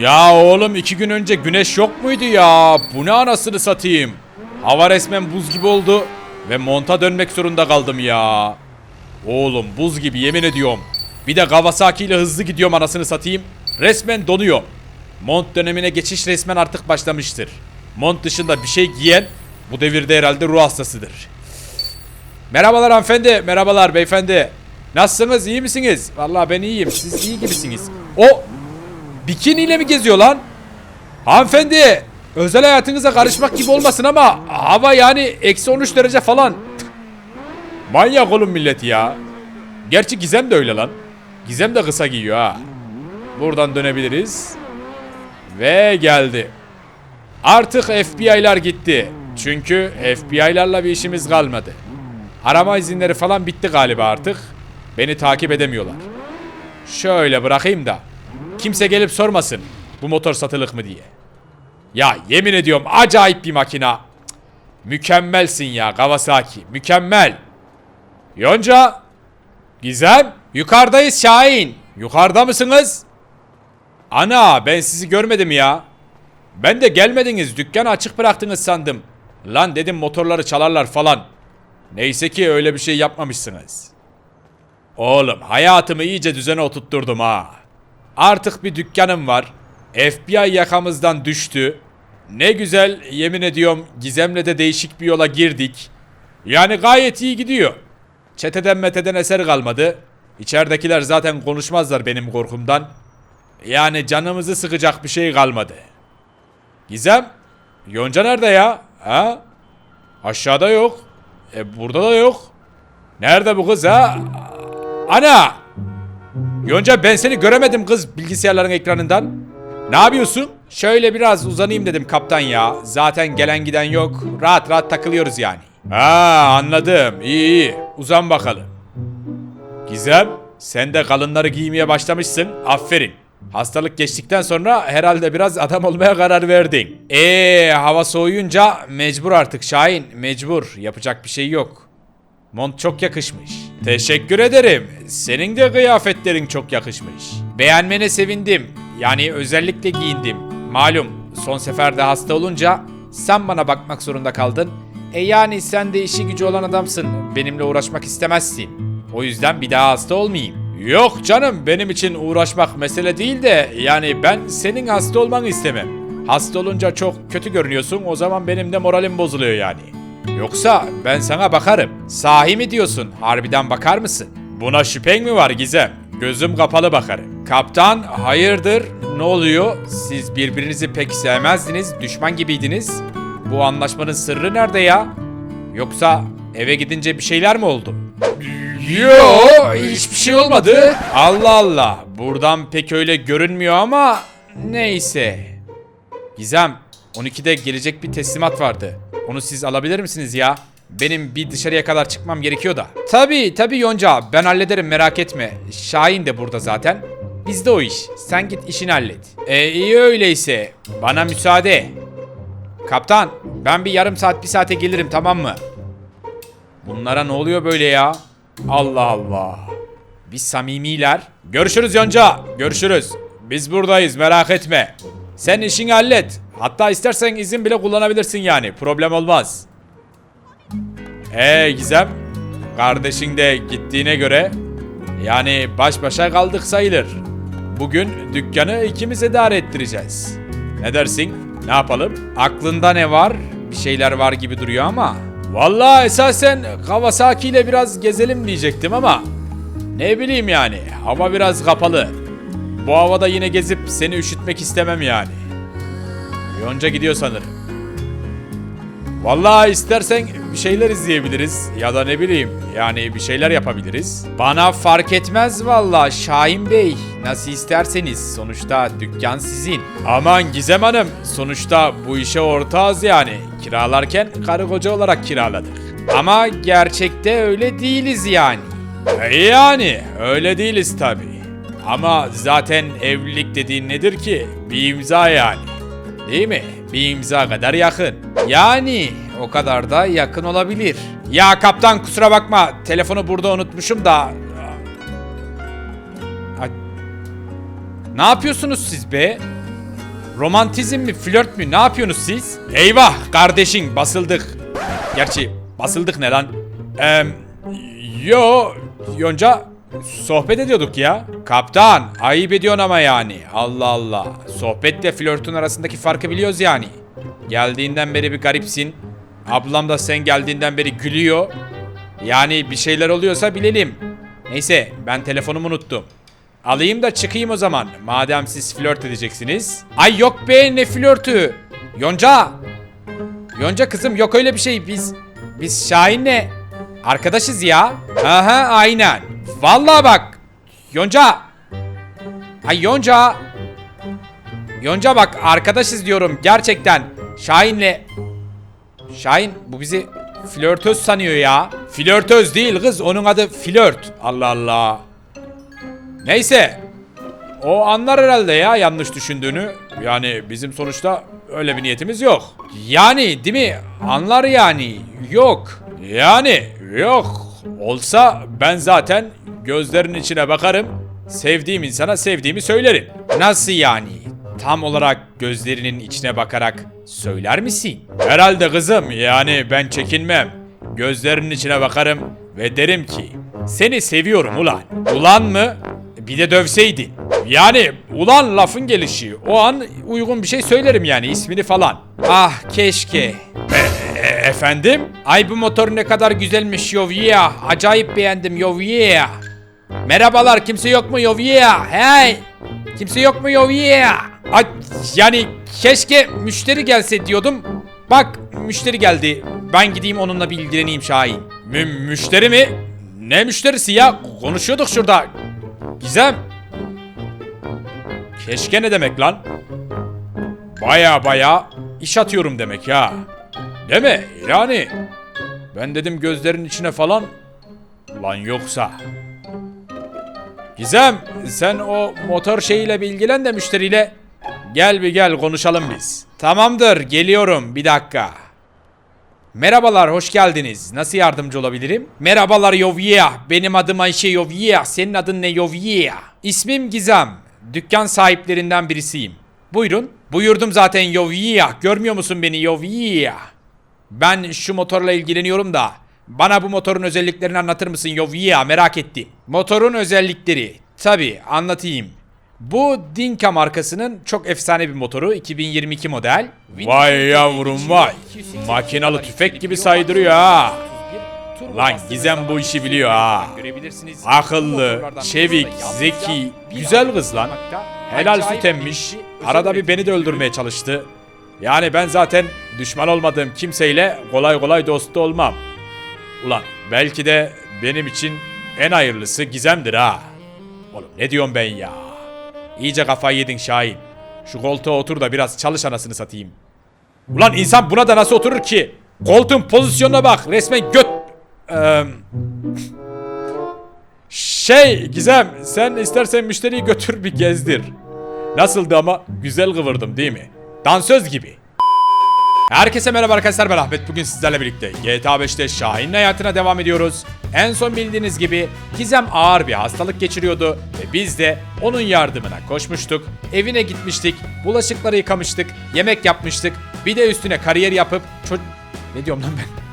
Ya oğlum iki gün önce güneş yok muydu ya? Bu ne anasını satayım? Hava resmen buz gibi oldu ve monta dönmek zorunda kaldım ya. Oğlum buz gibi yemin ediyorum. Bir de Kawasaki ile hızlı gidiyorum anasını satayım. Resmen donuyor. Mont dönemine geçiş resmen artık başlamıştır. Mont dışında bir şey giyen bu devirde herhalde ruh hastasıdır. Merhabalar hanımefendi, merhabalar beyefendi. Nasılsınız, iyi misiniz? Vallahi ben iyiyim, siz iyi gibisiniz. O bikiniyle mi geziyor lan? Hanımefendi, özel hayatınıza karışmak gibi olmasın ama hava yani eksi 13 derece falan. Manyak oğlum millet ya. Gerçi Gizem de öyle lan. Gizem de kısa giyiyor ha. Buradan dönebiliriz. Ve geldi. Artık FBI'lar gitti. Çünkü FBI'larla bir işimiz kalmadı. Arama izinleri falan bitti galiba artık. Beni takip edemiyorlar. Şöyle bırakayım da. Kimse gelip sormasın bu motor satılık mı diye. Ya yemin ediyorum acayip bir makina. Mükemmelsin ya Kawasaki. Mükemmel. Yonca. Gizem. Yukarıdayız Şahin. Yukarıda mısınız? Ana ben sizi görmedim ya. Ben de gelmediniz dükkanı açık bıraktınız sandım. Lan dedim motorları çalarlar falan. Neyse ki öyle bir şey yapmamışsınız. Oğlum hayatımı iyice düzene oturtturdum ha. Artık bir dükkanım var. FBI yakamızdan düştü. Ne güzel yemin ediyorum Gizem'le de değişik bir yola girdik. Yani gayet iyi gidiyor. Çeteden meteden eser kalmadı. İçeridekiler zaten konuşmazlar benim korkumdan. Yani canımızı sıkacak bir şey kalmadı. Gizem, Yonca nerede ya? Ha? Aşağıda yok. E burada da yok. Nerede bu kız ha? Ana! Yonca ben seni göremedim kız bilgisayarların ekranından. Ne yapıyorsun? Şöyle biraz uzanayım dedim kaptan ya. Zaten gelen giden yok. Rahat rahat takılıyoruz yani. Ha anladım. İyi iyi. Uzan bakalım. Gizem, sen de kalınları giymeye başlamışsın. Aferin. Hastalık geçtikten sonra herhalde biraz adam olmaya karar verdin. Eee hava soğuyunca mecbur artık Şahin. Mecbur. Yapacak bir şey yok. Mont çok yakışmış. Teşekkür ederim. Senin de kıyafetlerin çok yakışmış. Beğenmene sevindim. Yani özellikle giyindim. Malum son seferde hasta olunca sen bana bakmak zorunda kaldın. E yani sen de işi gücü olan adamsın. Benimle uğraşmak istemezsin. O yüzden bir daha hasta olmayayım. Yok canım benim için uğraşmak mesele değil de yani ben senin hasta olmanı istemem. Hasta olunca çok kötü görünüyorsun o zaman benim de moralim bozuluyor yani. Yoksa ben sana bakarım. Sahi mi diyorsun? Harbiden bakar mısın? Buna şüphen mi var Gizem? Gözüm kapalı bakarım. Kaptan hayırdır? Ne oluyor? Siz birbirinizi pek sevmezdiniz, düşman gibiydiniz. Bu anlaşmanın sırrı nerede ya? Yoksa eve gidince bir şeyler mi oldu? Yo, hiçbir şey olmadı. Allah Allah. Buradan pek öyle görünmüyor ama neyse. Gizem, 12'de gelecek bir teslimat vardı. Onu siz alabilir misiniz ya? Benim bir dışarıya kadar çıkmam gerekiyor da. Tabii tabii Yonca ben hallederim merak etme. Şahin de burada zaten. Bizde o iş. Sen git işini hallet. E iyi öyleyse. Bana müsaade. Kaptan ben bir yarım saat bir saate gelirim tamam mı? Bunlara ne oluyor böyle ya? Allah Allah. Biz samimiler. Görüşürüz Yonca. Görüşürüz. Biz buradayız merak etme. Sen işini hallet. Hatta istersen izin bile kullanabilirsin yani. Problem olmaz. Ee Gizem. Kardeşin de gittiğine göre yani baş başa kaldık sayılır. Bugün dükkanı ikimiz idare ettireceğiz. Ne dersin? Ne yapalım? Aklında ne var? Bir şeyler var gibi duruyor ama. Vallahi esasen Kawasaki ile biraz gezelim diyecektim ama ne bileyim yani hava biraz kapalı. Bu havada yine gezip seni üşütmek istemem yani. Yonca gidiyor sanırım. Vallahi istersen bir şeyler izleyebiliriz ya da ne bileyim yani bir şeyler yapabiliriz. Bana fark etmez vallahi Şahin Bey. Nasıl isterseniz sonuçta dükkan sizin. Aman Gizem Hanım sonuçta bu işe ortağız yani. Kiralarken karı koca olarak kiraladık. Ama gerçekte öyle değiliz yani. E Yani öyle değiliz tabi. Ama zaten evlilik dediğin nedir ki? Bir imza yani. Değil mi? Bir imza kadar yakın. Yani o kadar da yakın olabilir. Ya kaptan kusura bakma telefonu burada unutmuşum da. Ne yapıyorsunuz siz be? Romantizm mi flört mü ne yapıyorsunuz siz? Eyvah kardeşin basıldık. Gerçi basıldık ne lan? Eee yo Yonca sohbet ediyorduk ya. Kaptan ayıp ediyorsun ama yani. Allah Allah. Sohbetle flörtün arasındaki farkı biliyoruz yani. Geldiğinden beri bir garipsin. Ablam da sen geldiğinden beri gülüyor. Yani bir şeyler oluyorsa bilelim. Neyse ben telefonumu unuttum. Alayım da çıkayım o zaman. Madem siz flört edeceksiniz. Ay yok be ne flörtü. Yonca. Yonca kızım yok öyle bir şey. Biz biz Şahin'le arkadaşız ya. Aha aynen. Vallahi bak. Yonca. Ay Yonca. Yonca bak arkadaşız diyorum gerçekten. Şahin'le Şahin bu bizi flörtöz sanıyor ya. Flörtöz değil kız onun adı flört. Allah Allah. Neyse. O anlar herhalde ya yanlış düşündüğünü. Yani bizim sonuçta öyle bir niyetimiz yok. Yani değil mi? Anlar yani. Yok. Yani yok. Olsa ben zaten gözlerinin içine bakarım. Sevdiğim insana sevdiğimi söylerim. Nasıl yani? Tam olarak gözlerinin içine bakarak söyler misin? Herhalde kızım yani ben çekinmem. Gözlerinin içine bakarım ve derim ki seni seviyorum ulan. Ulan mı? Bir de dövseydin. Yani ulan lafın gelişi. O an uygun bir şey söylerim yani ismini falan. Ah keşke. Efendim? Ay bu motor ne kadar güzelmiş yo yeah. Acayip beğendim yo yeah. Merhabalar kimse yok mu yo yeah. Hey. Kimse yok mu yo yeah. Ay, yani keşke müşteri gelse diyordum. Bak müşteri geldi. Ben gideyim onunla bir ilgileneyim Şahin. Mü- müşteri mi? Ne müşterisi ya? Konuşuyorduk şurada. Gizem. Keşke ne demek lan? Baya baya iş atıyorum demek ya. Mi? Yani. Ben dedim gözlerin içine falan. Lan yoksa. Gizem sen o motor şeyiyle bir ilgilen de müşteriyle. Gel bir gel konuşalım biz. Tamamdır geliyorum bir dakika. Merhabalar, hoş geldiniz. Nasıl yardımcı olabilirim? Merhabalar Yovya. Benim adım Ayşe Yovya. Senin adın ne Yovya? İsmim Gizem. Dükkan sahiplerinden birisiyim. Buyurun. Buyurdum zaten Yovya. Görmüyor musun beni Yovya? Ben şu motorla ilgileniyorum da. Bana bu motorun özelliklerini anlatır mısın Yovya? Merak ettim. Motorun özellikleri. Tabi anlatayım. Bu Dinka markasının çok efsane bir motoru 2022 model. Vay yavrum vay. Makinalı tüfek gibi saydırıyor ha. Lan Gizem bu işi biliyor ha. Akıllı, çevik, zeki, güzel kız lan. Helal süt emmiş. Arada bir beni de öldürmeye çalıştı. Yani ben zaten düşman olmadığım kimseyle kolay kolay dost olmam. Ulan belki de benim için en hayırlısı Gizem'dir ha. Oğlum ne diyorum ben ya? İyice kafayı yedin Şahin. Şu koltuğa otur da biraz çalış anasını satayım. Ulan insan buna da nasıl oturur ki? Koltuğun pozisyonuna bak. Resmen göt... Eee... Şey Gizem sen istersen müşteriyi götür bir gezdir. Nasıldı ama güzel kıvırdım değil mi? Dansöz gibi. Herkese merhaba arkadaşlar ben Ahmet. Bugün sizlerle birlikte GTA 5'te Şahin'in hayatına devam ediyoruz. En son bildiğiniz gibi Gizem ağır bir hastalık geçiriyordu ve biz de onun yardımına koşmuştuk. Evine gitmiştik, bulaşıkları yıkamıştık, yemek yapmıştık. Bir de üstüne kariyer yapıp ço- Ne diyorum lan ben?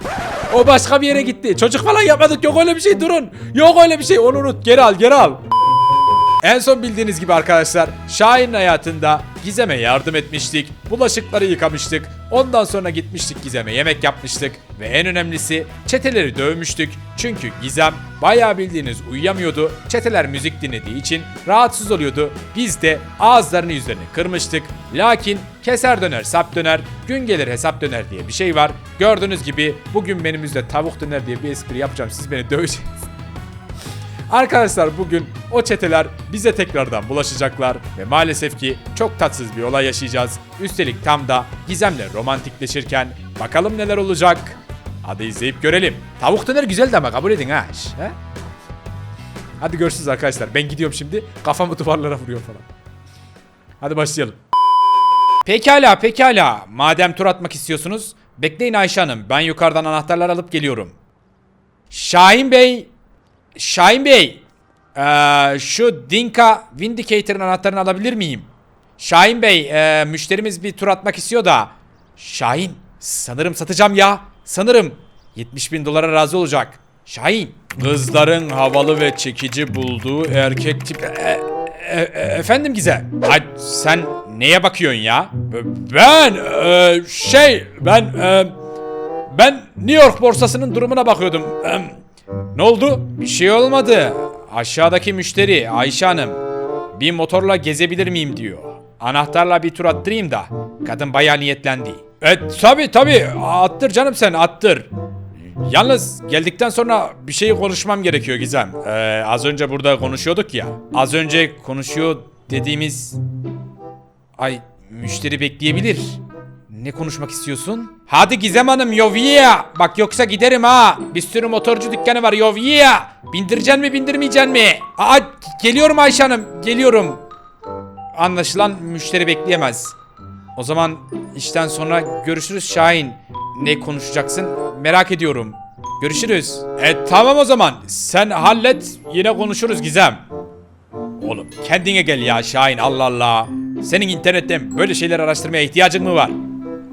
O başka bir yere gitti. Çocuk falan yapmadık. Yok öyle bir şey durun. Yok öyle bir şey. Onu unut. Geri al, geri al. En son bildiğiniz gibi arkadaşlar Şahin'in hayatında Gizem'e yardım etmiştik. Bulaşıkları yıkamıştık. Ondan sonra gitmiştik Gizem'e yemek yapmıştık. Ve en önemlisi çeteleri dövmüştük. Çünkü Gizem bayağı bildiğiniz uyuyamıyordu. Çeteler müzik dinlediği için rahatsız oluyordu. Biz de ağızlarını yüzlerini kırmıştık. Lakin keser döner sap döner, gün gelir hesap döner diye bir şey var. Gördüğünüz gibi bugün menümüzde tavuk döner diye bir espri yapacağım. Siz beni döveceksiniz. Arkadaşlar bugün o çeteler bize tekrardan bulaşacaklar ve maalesef ki çok tatsız bir olay yaşayacağız. Üstelik tam da Gizem'le romantikleşirken bakalım neler olacak. Hadi izleyip görelim. Tavuk döner güzeldi ama kabul edin ha. he? Hadi görüşürüz arkadaşlar. Ben gidiyorum şimdi. Kafamı duvarlara vuruyor falan. Hadi başlayalım. Pekala pekala. Madem tur atmak istiyorsunuz bekleyin Ayşe Hanım. Ben yukarıdan anahtarlar alıp geliyorum. Şahin Bey Şahin Bey, eee, şu Dinka Vindicator'ın anahtarını alabilir miyim? Şahin Bey, e, müşterimiz bir tur atmak istiyor da. Şahin, sanırım satacağım ya. Sanırım. 70 bin dolara razı olacak. Şahin. Kızların havalı ve çekici bulduğu erkek tipi... E, e, e, efendim Gizem? Ay, sen neye bakıyorsun ya? Ben, e, şey, ben... e, ben New York borsasının durumuna bakıyordum. Em, Ne oldu? Bir şey olmadı. Aşağıdaki müşteri Ayşe Hanım bir motorla gezebilir miyim diyor. Anahtarla bir tur attırayım da. Kadın bayağı niyetlendi. E tabi tabi attır canım sen attır. Yalnız geldikten sonra bir şey konuşmam gerekiyor Gizem. Ee, az önce burada konuşuyorduk ya. Az önce konuşuyor dediğimiz... Ay müşteri bekleyebilir. Ne konuşmak istiyorsun? Hadi Gizem Hanım Yovia. Bak yoksa giderim ha. Bir sürü motorcu dükkanı var Yovia. Bindireceksin mi bindirmeyeceksin mi? Aa geliyorum Ayşe Hanım geliyorum. Anlaşılan müşteri bekleyemez. O zaman işten sonra görüşürüz Şahin. Ne konuşacaksın merak ediyorum. Görüşürüz. E tamam o zaman. Sen hallet yine konuşuruz Gizem. Oğlum kendine gel ya Şahin Allah Allah. Senin internetten böyle şeyler araştırmaya ihtiyacın mı var?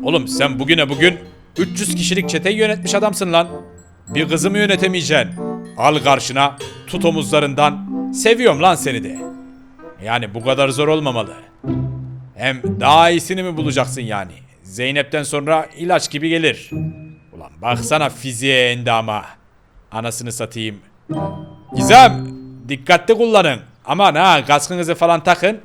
Oğlum sen bugüne bugün 300 kişilik çeteyi yönetmiş adamsın lan. Bir kızı mı yönetemeyeceksin? Al karşına, tut omuzlarından. Seviyorum lan seni de. Yani bu kadar zor olmamalı. Hem daha iyisini mi bulacaksın yani? Zeynep'ten sonra ilaç gibi gelir. Ulan baksana fiziğe endama. Anasını satayım. Gizem, dikkatli kullanın. Aman ha kaskınızı falan takın.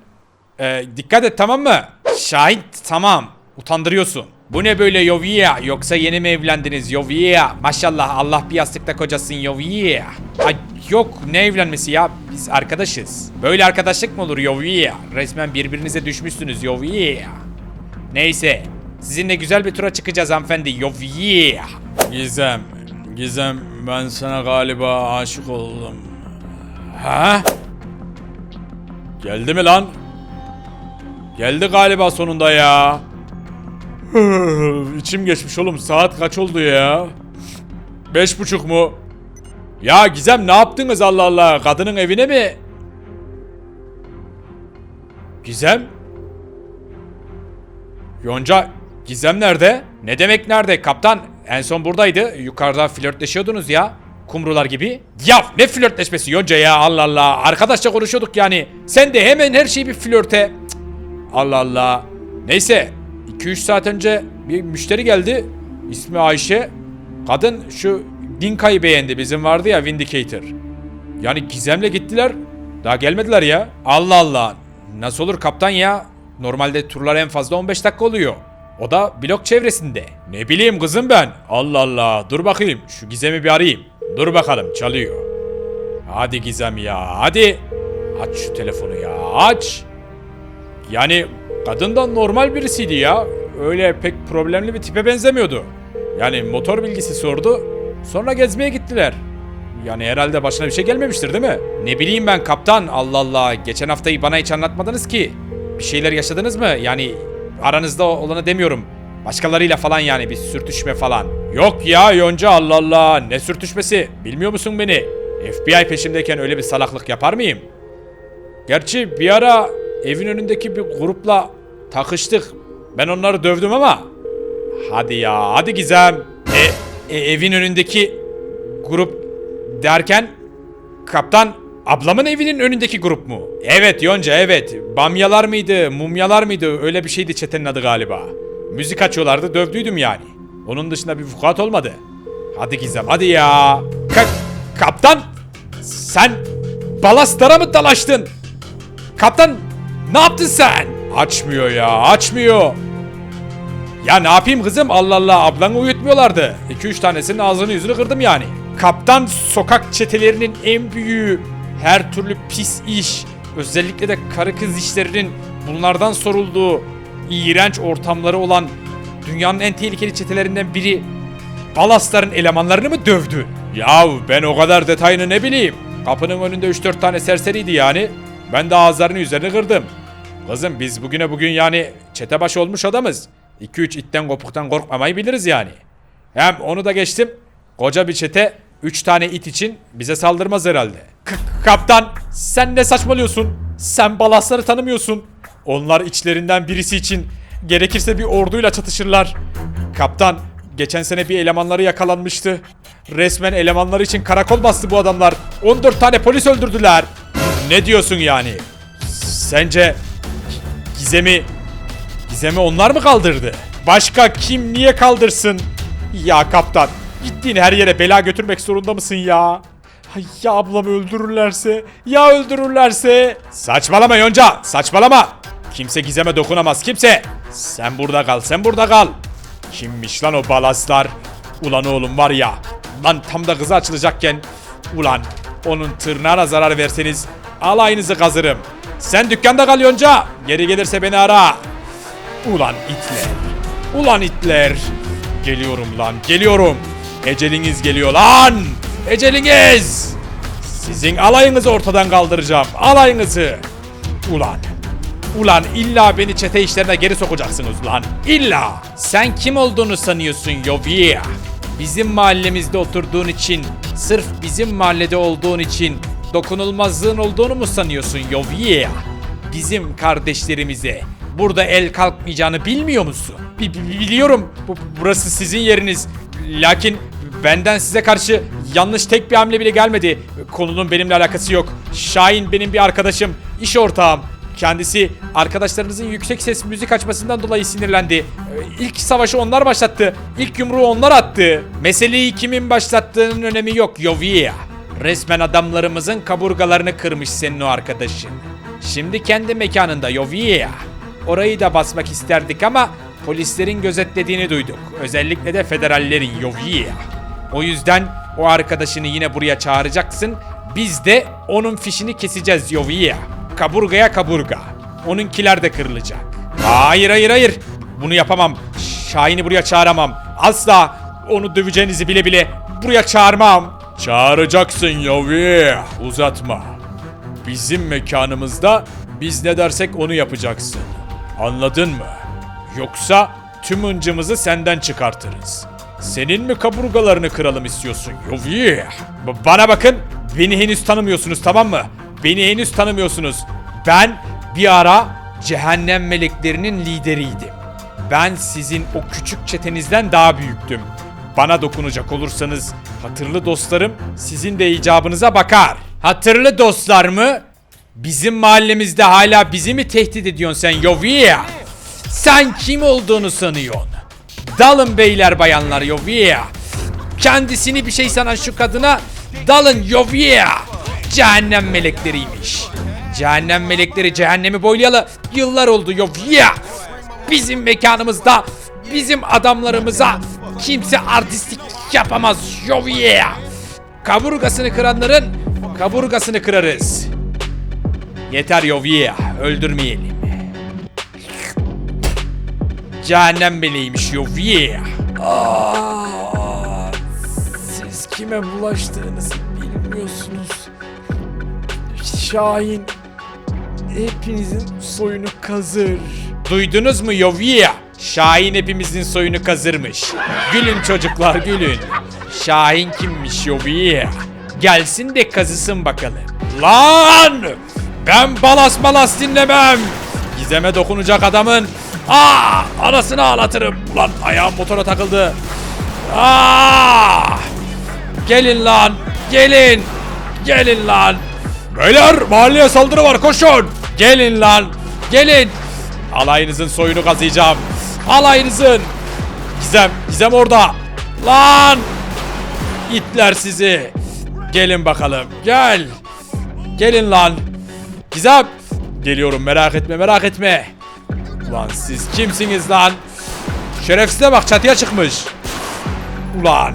Ee, dikkat et tamam mı? Şahit tamam. Utandırıyorsun. Bu ne böyle Yovia? Yoksa yeni mi evlendiniz Yovia? Maşallah Allah bir yastıkta kocasın Yovia. Ay yok ne evlenmesi ya? Biz arkadaşız. Böyle arkadaşlık mı olur Yovia? Resmen birbirinize düşmüşsünüz Yovia. Neyse. Sizinle güzel bir tura çıkacağız hanımefendi Yovia. Gizem. Gizem ben sana galiba aşık oldum. Ha? Geldi mi lan? Geldi galiba sonunda ya. İçim geçmiş oğlum. Saat kaç oldu ya? Beş buçuk mu? Ya Gizem ne yaptınız Allah Allah? Kadının evine mi? Gizem? Yonca, Gizem nerede? Ne demek nerede? Kaptan en son buradaydı. Yukarıda flörtleşiyordunuz ya. Kumrular gibi. Ya ne flörtleşmesi Yonca ya Allah Allah. Arkadaşça konuşuyorduk yani. Sen de hemen her şeyi bir flörte. Cık. Allah Allah. Neyse 2-3 saat önce bir müşteri geldi. İsmi Ayşe. Kadın şu Dinka'yı beğendi. Bizim vardı ya Vindicator. Yani Gizem'le gittiler. Daha gelmediler ya. Allah Allah. Nasıl olur kaptan ya? Normalde turlar en fazla 15 dakika oluyor. O da blok çevresinde. Ne bileyim kızım ben. Allah Allah. Dur bakayım. Şu Gizem'i bir arayayım. Dur bakalım çalıyor. Hadi Gizem ya. Hadi. Aç şu telefonu ya. Aç. Yani kadın da normal birisiydi ya. Öyle pek problemli bir tipe benzemiyordu. Yani motor bilgisi sordu. Sonra gezmeye gittiler. Yani herhalde başına bir şey gelmemiştir değil mi? Ne bileyim ben kaptan. Allah Allah. Geçen haftayı bana hiç anlatmadınız ki. Bir şeyler yaşadınız mı? Yani aranızda olanı demiyorum. Başkalarıyla falan yani bir sürtüşme falan. Yok ya Yonca Allah Allah. Ne sürtüşmesi? Bilmiyor musun beni? FBI peşimdeyken öyle bir salaklık yapar mıyım? Gerçi bir ara evin önündeki bir grupla takıştık. Ben onları dövdüm ama. Hadi ya, hadi Gizem. E, e, evin önündeki grup derken kaptan ablamın evinin önündeki grup mu? Evet Yonca evet. Bamyalar mıydı, mumyalar mıydı? Öyle bir şeydi çetenin adı galiba. Müzik açıyorlardı, dövdüydüm yani. Onun dışında bir vukuat olmadı. Hadi Gizem, hadi ya. Ka- kaptan, sen balastara mı dalaştın? Kaptan ne yaptın sen? Açmıyor ya açmıyor. Ya ne yapayım kızım Allah Allah ablanı uyutmuyorlardı. 2-3 tanesinin ağzını yüzünü kırdım yani. Kaptan sokak çetelerinin en büyüğü. Her türlü pis iş. Özellikle de karı kız işlerinin bunlardan sorulduğu iğrenç ortamları olan dünyanın en tehlikeli çetelerinden biri Balasların elemanlarını mı dövdü? Yahu ben o kadar detayını ne bileyim. Kapının önünde 3-4 tane serseriydi yani. Ben de ağızlarını üzerine kırdım. Kızım biz bugüne bugün yani çete başı olmuş adamız. 2-3 itten kopuktan korkmamayı biliriz yani. Hem onu da geçtim. Koca bir çete 3 tane it için bize saldırmaz herhalde. K- kaptan sen ne saçmalıyorsun? Sen balasları tanımıyorsun. Onlar içlerinden birisi için gerekirse bir orduyla çatışırlar. Kaptan, geçen sene bir elemanları yakalanmıştı. Resmen elemanları için karakol bastı bu adamlar. 14 tane polis öldürdüler. Ne diyorsun yani? Sence Gizem'i Gizem'i onlar mı kaldırdı? Başka kim niye kaldırsın? Ya kaptan, gittiğin her yere bela götürmek zorunda mısın ya? Ay, Ya ablamı öldürürlerse? Ya öldürürlerse? Saçmalama Yonca, saçmalama. Kimse Gizem'e dokunamaz, kimse. Sen burada kal, sen burada kal. Kimmiş lan o balaslar? Ulan oğlum var ya, lan tam da kızı açılacakken, ulan onun tırnağına zarar verseniz alayınızı kazırım. Sen dükkanda kal Yonca, geri gelirse beni ara. Ulan itler. Ulan itler. Geliyorum lan geliyorum. Eceliniz geliyor lan. Eceliniz. Sizin alayınızı ortadan kaldıracağım. Alayınızı. Ulan. Ulan illa beni çete işlerine geri sokacaksınız lan. İlla. Sen kim olduğunu sanıyorsun Yovia? Bizim mahallemizde oturduğun için, sırf bizim mahallede olduğun için dokunulmazlığın olduğunu mu sanıyorsun Yovia? bizim kardeşlerimize burada el kalkmayacağını bilmiyor musun? Bi- biliyorum bu, burası sizin yeriniz. Lakin benden size karşı yanlış tek bir hamle bile gelmedi. Konunun benimle alakası yok. Şahin benim bir arkadaşım, iş ortağım. Kendisi arkadaşlarınızın yüksek ses müzik açmasından dolayı sinirlendi. Ee, İlk savaşı onlar başlattı. İlk yumruğu onlar attı. Meseleyi kimin başlattığının önemi yok Yovia. Resmen adamlarımızın kaburgalarını kırmış senin o arkadaşın. Şimdi kendi mekanında Yovia. Orayı da basmak isterdik ama polislerin gözetlediğini duyduk. Özellikle de federallerin Yovia. O yüzden o arkadaşını yine buraya çağıracaksın. Biz de onun fişini keseceğiz Yovia. Kaburgaya kaburga. Onunkiler de kırılacak. Hayır hayır hayır. Bunu yapamam. Şahin'i buraya çağıramam. Asla onu döveceğinizi bile bile buraya çağırmam. Çağıracaksın Yovia. Uzatma. Bizim mekanımızda biz ne dersek onu yapacaksın. Anladın mı? Yoksa tüm hıncımızı senden çıkartırız. Senin mi kaburgalarını kıralım istiyorsun Yovi? B- bana bakın, beni henüz tanımıyorsunuz tamam mı? Beni henüz tanımıyorsunuz. Ben bir ara cehennem meleklerinin lideriydim. Ben sizin o küçük çetenizden daha büyüktüm. Bana dokunacak olursanız hatırlı dostlarım sizin de icabınıza bakar. Hatırlı dostlar mı? Bizim mahallemizde hala bizi mi tehdit ediyorsun sen Yovia? Sen kim olduğunu sanıyorsun? Dalın beyler bayanlar Yovia. Kendisini bir şey sanan şu kadına dalın Yovia. Cehennem melekleriymiş. Cehennem melekleri cehennemi boylayalı yıllar oldu Yovia. Bizim mekanımızda bizim adamlarımıza kimse artistlik yapamaz Yovia. Kaburgasını kıranların kaburgasını kırarız. Yeter Yovia, öldürmeyelim. Cehennem meleğiymiş Yovia. Aa, siz kime bulaştığınızı bilmiyorsunuz. Şahin hepinizin soyunu kazır. Duydunuz mu Yovia? Şahin hepimizin soyunu kazırmış. Gülün çocuklar gülün. Şahin kimmiş Yovia? Gelsin de kazısın bakalım. Lan! Ben balas balas dinlemem. Gizeme dokunacak adamın Aa, anasını ağlatırım. Ulan ayağım motora takıldı. Aa! Gelin lan. Gelin. Gelin lan. Beyler mahalleye saldırı var koşun. Gelin lan. Gelin. Alayınızın soyunu kazıyacağım. Alayınızın. Gizem. Gizem orada. Lan. İtler sizi. Gelin bakalım. Gel. Gelin lan. Gizem. Geliyorum merak etme merak etme. Ulan siz kimsiniz lan? Şerefsize bak çatıya çıkmış. Ulan.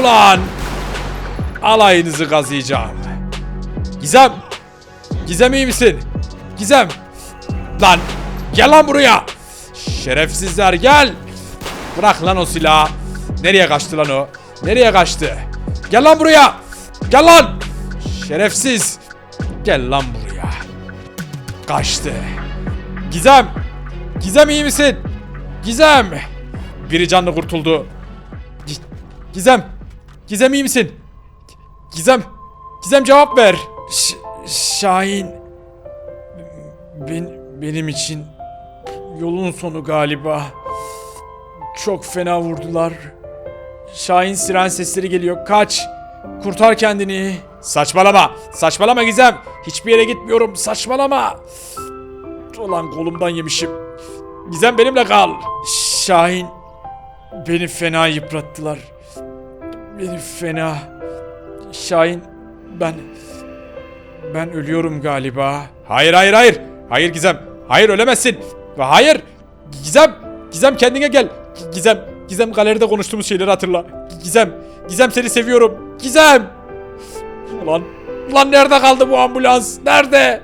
Ulan. Alayınızı kazıyacağım. Gizem. Gizem iyi misin? Gizem. Lan. Gel lan buraya. Şerefsizler gel. Bırak lan o silahı. Nereye kaçtı lan o? Nereye kaçtı? Gel lan buraya. Gel lan. Şerefsiz. Gel lan buraya. Kaçtı. Gizem. Gizem iyi misin? Gizem. Biri canlı kurtuldu. Gi- Gizem. Gizem iyi misin? Gizem. Gizem cevap ver. Ş- Şahin. Ben, benim için yolun sonu galiba. Çok fena vurdular. Şahin siren sesleri geliyor. Kaç. Kurtar kendini. Saçmalama. Saçmalama Gizem. Hiçbir yere gitmiyorum. Saçmalama. Ulan kolumdan yemişim. Gizem benimle kal. Şahin. Beni fena yıprattılar. Beni fena. Şahin. Ben... Ben ölüyorum galiba. Hayır hayır hayır. Hayır Gizem. Hayır ölemezsin. Ve hayır. Gizem. Gizem kendine gel. Gizem. Gizem galeride konuştuğumuz şeyleri hatırla. Gizem. Gizem seni seviyorum. Gizem. Ulan. Ulan nerede kaldı bu ambulans? Nerede?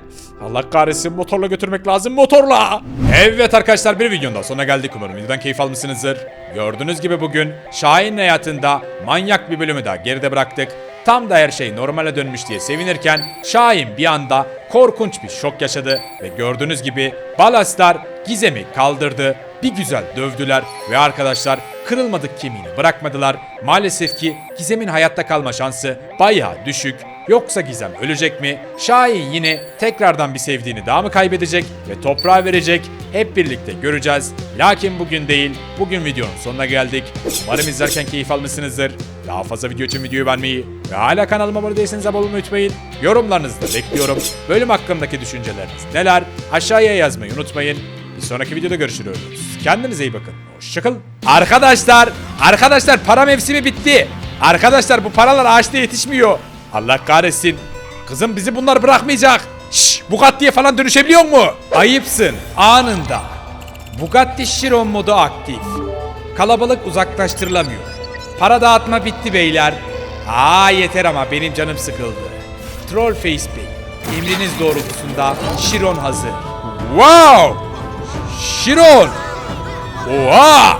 Allah kahretsin motorla götürmek lazım motorla. Evet arkadaşlar bir videonun daha sonuna geldik umarım videodan keyif almışsınızdır. Gördüğünüz gibi bugün Şahin'in hayatında manyak bir bölümü daha geride bıraktık. Tam da her şey normale dönmüş diye sevinirken Şahin bir anda korkunç bir şok yaşadı ve gördüğünüz gibi balaslar Gizem'i kaldırdı. Bir güzel dövdüler ve arkadaşlar kırılmadık kemiğini bırakmadılar. Maalesef ki Gizem'in hayatta kalma şansı bayağı düşük. Yoksa Gizem ölecek mi? Şahin yine tekrardan bir sevdiğini daha mı kaybedecek ve toprağa verecek? Hep birlikte göreceğiz. Lakin bugün değil, bugün videonun sonuna geldik. Umarım izlerken keyif almışsınızdır. Daha fazla video için videoyu beğenmeyi ve hala kanalıma abone değilseniz abone olmayı unutmayın. Yorumlarınızı da bekliyorum. Bölüm hakkındaki düşünceleriniz neler? Aşağıya yazmayı unutmayın. Bir sonraki videoda görüşürüz. Kendinize iyi bakın. Hoşçakalın. Arkadaşlar, arkadaşlar para mevsimi bitti. Arkadaşlar bu paralar ağaçta yetişmiyor. Allah kahretsin. Kızım bizi bunlar bırakmayacak. Şşş Bugatti'ye falan dönüşebiliyor mu? Ayıpsın. Anında. Bugatti Chiron modu aktif. Kalabalık uzaklaştırılamıyor. Para dağıtma bitti beyler. Aa yeter ama benim canım sıkıldı. Troll Face Bey. Emriniz doğrultusunda Chiron hazır. Wow! Chiron! Oha!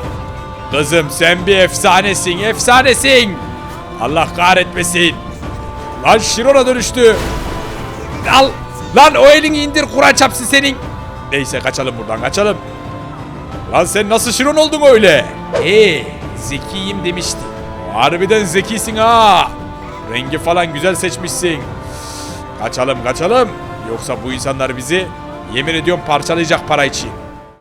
Kızım sen bir efsanesin, efsanesin. Allah kahretmesin. Lan Şiron'a dönüştü. Al. Lan o elini indir Kur'an çapsın senin. Neyse kaçalım buradan kaçalım. Lan sen nasıl Şiron oldun öyle? Ee, zekiyim demiştim. Harbiden zekisin ha. Rengi falan güzel seçmişsin. Kaçalım kaçalım. Yoksa bu insanlar bizi yemin ediyorum parçalayacak para için.